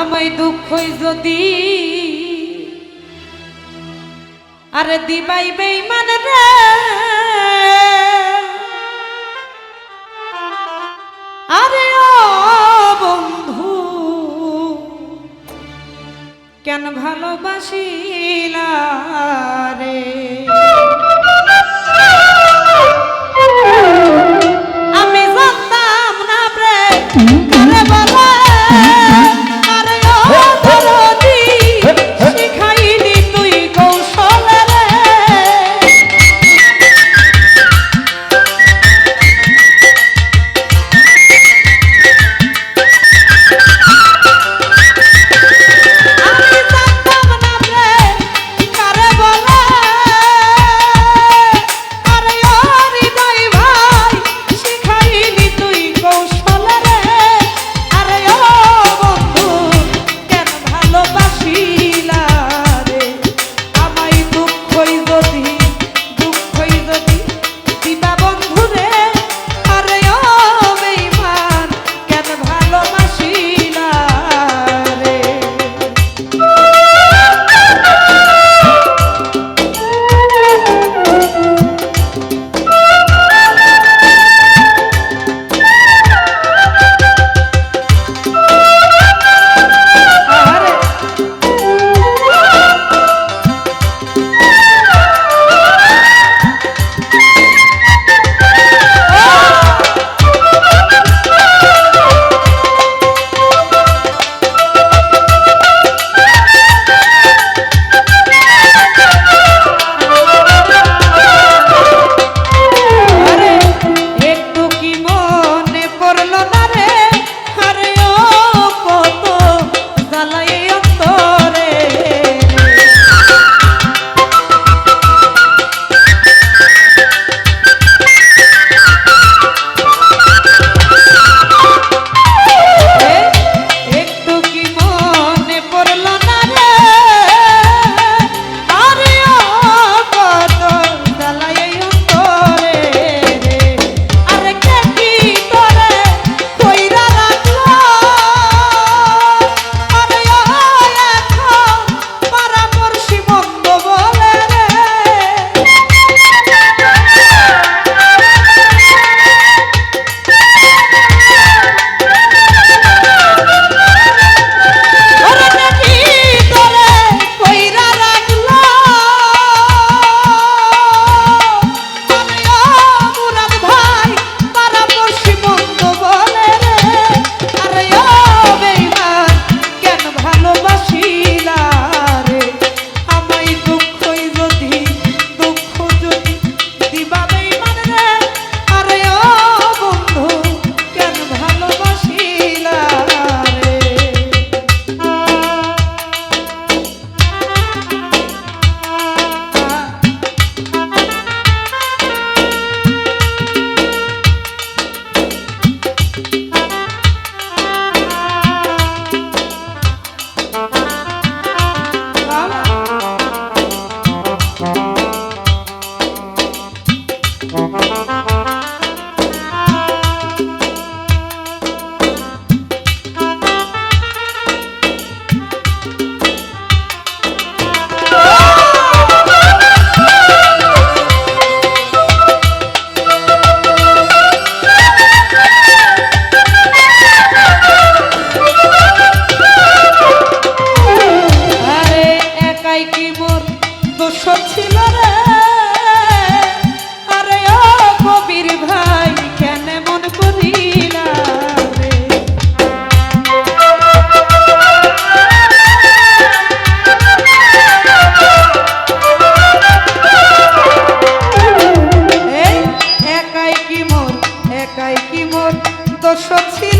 আমায় দুঃখ যদি। আরে দিবাই বেইমান রে। আরে বন্ধু কেন ভালোবাসিলা রে? সখী